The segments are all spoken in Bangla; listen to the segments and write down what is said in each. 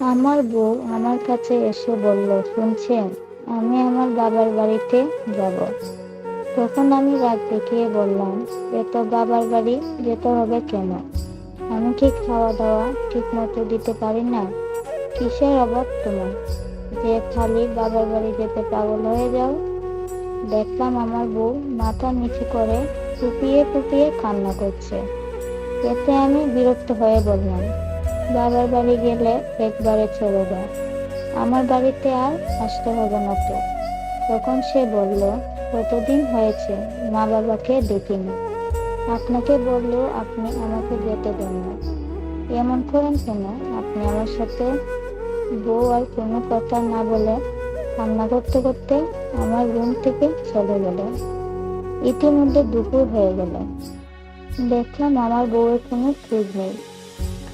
আমার বউ আমার কাছে এসে বলল, শুনছেন, আমি আমার বাবার বাড়িতে যাব। তখন আমি রাগ দেখিয়ে বললাম, এ তো বাবার বাড়ি, যেতে হবে কেন? আমি কি খাওয়া দাওয়া ঠিক মতো দিতে পারি না। কিসের অভাব তোমার? যে খালি বাবার বাড়ি যেতে পাগল হয়ে যাও? দেখলাম আমার বউ মাথা নিচু করে ফুপিয়ে ফুপিয়ে কান্না করছে। এতে আমি বিরক্ত হয়ে বললাম বাবার বাড়ি গেলে একবারে চলে যায় আমার বাড়িতে আর আসতে হবে না তো। তখন সে বলল, কতদিন হয়েছে? মা বাবাকে দেখিনি। আপনাকে বললেও আপনি আমাকে যেতে দেন না। এমন করেন কেন? আপনি আমার সাথে বউ আর কোনো কথা না বলে কান্না করতে করতে আমার রুম থেকে চলে গেল। ইতিমধ্যে দুপুর হয়ে গেল। দেখলাম আমার বউয়ের কোনো খোঁজ নেই।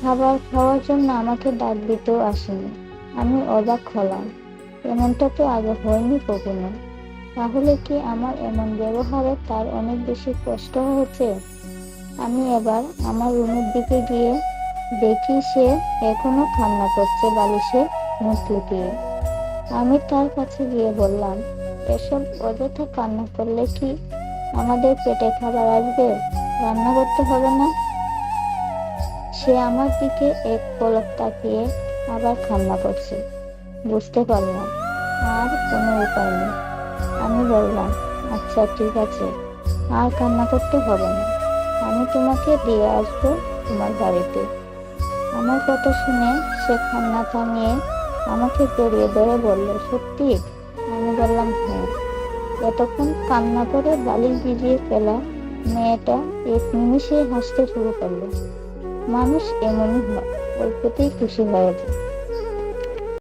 খাবার খাওয়ার জন্য আমাকে ডাক দিতেও আসেনি। আমি অবাক হলাম। এমনটা তো আগে হয়নি কখনো। তাহলে কি আমার এমন ব্যবহারে তার অনেক বেশি কষ্ট হয়েছে? আমি এবার আমার রুমের দিকে গিয়ে দেখি সে এখনও কান্না করছে বালিশে মুখ লুকিয়ে আমি তার কাছে গিয়ে বললাম, এসব অযথা কান্না করলে কি আমাদের পেটে খাবার আসবে? রান্না করতে হবে না? সে আমার দিকে এক পলক তাকিয়ে আবার খান্না করছে। বুঝতে পারলাম, আর কোনো উপায় নেই। আমি বললাম আচ্ছা ঠিক আছে, আর কান্না করতে হবে না। আমি তোমাকে দিয়ে আসব তোমার বাড়িতে। আমার কথা শুনে সে কান্না থামিয়ে আমাকে জড়িয়ে ধরে বলল, সত্যি? আমি বললাম হ্যাঁ। এতক্ষণ কান্না করে বালি ভিজিয়ে ফেলা মেয়েটা এক নিমিষে হাসতে শুরু করল। মানুষ এমনই হয় অল্পতেই খুশি হয়ে যায়।